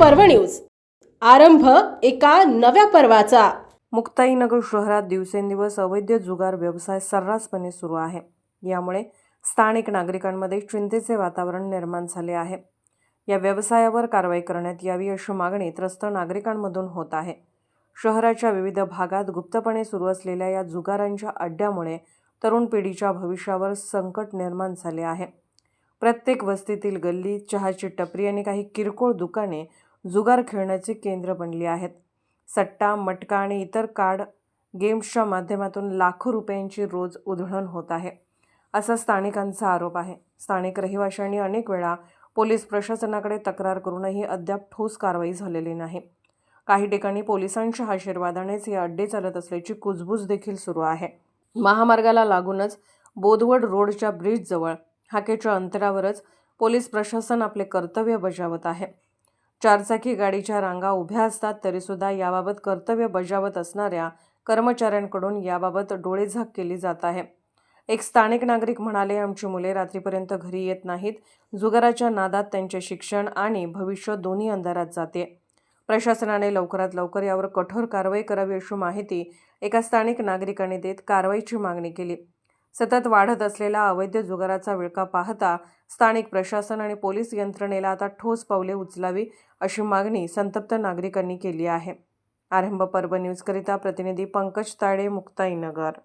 पर्व न्यूज. आरंभ एका नव्या पर्वाचा. मुक्ताईनगर शहरात दिवसेंदिवस अवैध जुगार व्यवसाय सर्रासपणे सुरू आहे. यामुळे स्थानिक नागरिकांमध्ये चिंतेचे वातावरण निर्माण झाले आहे. या व्यवसायावर कारवाई करण्यात यावी अशी मागणी त्रस्त नागरिकांमधून होत आहे. शहराच्या विविध भागात गुप्तपणे सुरू असलेल्या या जुगारांच्या अड्ड्यामुळे तरुण पिढीच्या भविष्यावर संकट निर्माण झाले आहे. प्रत्येक वस्तीतील गल्ली चहाची टपरी आणि काही किरकोळ दुकाने जुगार खेळण्याची केंद्र बनली आहेत. सट्टा मटका आणि इतर कार्ड गेम्सच्या माध्यमातून लाखो रुपयांची रोज उधळण होत आहे. असा स्थानिकांचा आरोप आहे. स्थानिक रहिवाशांनी अनेक वेळा पोलीस प्रशासनाकडे तक्रार करूनही अद्याप ठोस कारवाई झालेली नाही. काही ठिकाणी पोलिसांच्या आशीर्वादानेच हे अड्डे चालत असल्याची कुजबूज देखील सुरू आहे. महामार्गाला लागूनच बोदवड रोडच्या ब्रिजजवळ हाकेच्या अंतरावरच पोलीस प्रशासन आपले कर्तव्य बजावत आहे. चारचाकी गाडीच्या रांगा उभ्या असतात तरीसुद्धा याबाबत कर्तव्य बजावत असणाऱ्या कर्मचाऱ्यांकडून याबाबत डोळेझाक केली जात आहे. एक स्थानिक नागरिक म्हणाले आमची मुले रात्रीपर्यंत घरी येत नाहीत. जुगाराच्या नादात त्यांचे शिक्षण आणि भविष्य दोन्ही अंधारात जाते. प्रशासनाने लवकरात लवकर यावर कठोर कारवाई करावी अशी माहिती एका स्थानिक नागरिकाने देत कारवाईची मागणी केली. सतत वाढत असलेला अवैध जुगाराचा विळखा पाहता स्थानिक प्रशासन आणि पोलीस यंत्रणेला आता ठोस पावले उचलावी अशी मागणी संतप्त नागरिकांनी केली आहे. आरंभ पर्व न्यूजकरिता प्रतिनिधी पंकज ताडे मुक्ताईनगर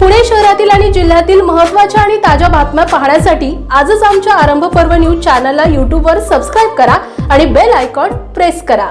पुणे शहरातील आणि जिल्ह्यातील महत्त्वाच्या आणि ताज्या बातम्या पाहण्यासाठी आजच आमच्या आरंभ पर्व न्यूज चॅनलला यूट्यूबवर सबस्क्राईब करा आणि बेल आयकॉन प्रेस करा.